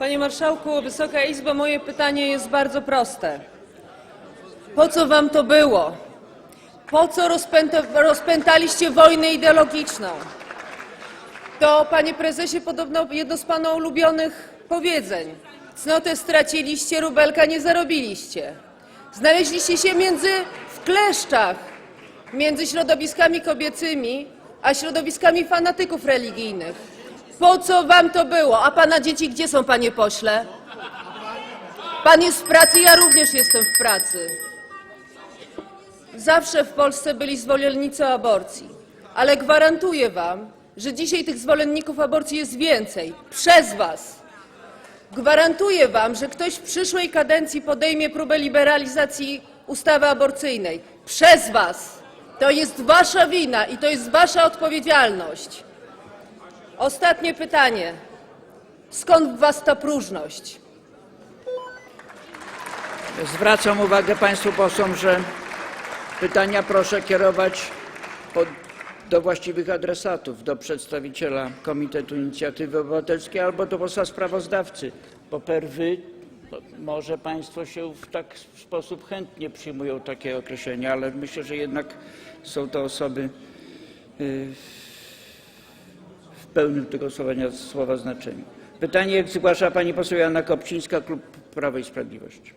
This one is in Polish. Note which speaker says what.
Speaker 1: Panie Marszałku, Wysoka Izbo, moje pytanie jest bardzo proste. Po co wam to było? Po co rozpęta, rozpętaliście wojnę ideologiczną? To, panie prezesie, podobno jedno z pana ulubionych powiedzeń. Cnotę straciliście, rubelka nie zarobiliście. Znaleźliście się między, w kleszczach, między środowiskami kobiecymi, a środowiskami fanatyków religijnych. Po co wam to było? A pana dzieci gdzie są, panie pośle? Pan jest w pracy, ja również jestem w pracy. Zawsze w Polsce byli zwolennicy aborcji, ale gwarantuję wam, że dzisiaj tych zwolenników aborcji jest więcej przez was. Gwarantuję wam, że ktoś w przyszłej kadencji podejmie próbę liberalizacji ustawy aborcyjnej przez was. To jest wasza wina i to jest wasza odpowiedzialność. Ostatnie pytanie. Skąd w was ta próżność?
Speaker 2: Zwracam uwagę Państwu posłom, że pytania proszę kierować do właściwych adresatów, do przedstawiciela Komitetu Inicjatywy Obywatelskiej albo do posła sprawozdawcy, bo per wy może Państwo się w tak sposób chętnie przyjmują takie określenia, ale myślę, że jednak są to osoby y, w pełnym tego słowa, słowa znaczeniu. Pytanie zgłasza pani poseł Joanna Kopcińska, klub Prawo i Sprawiedliwość.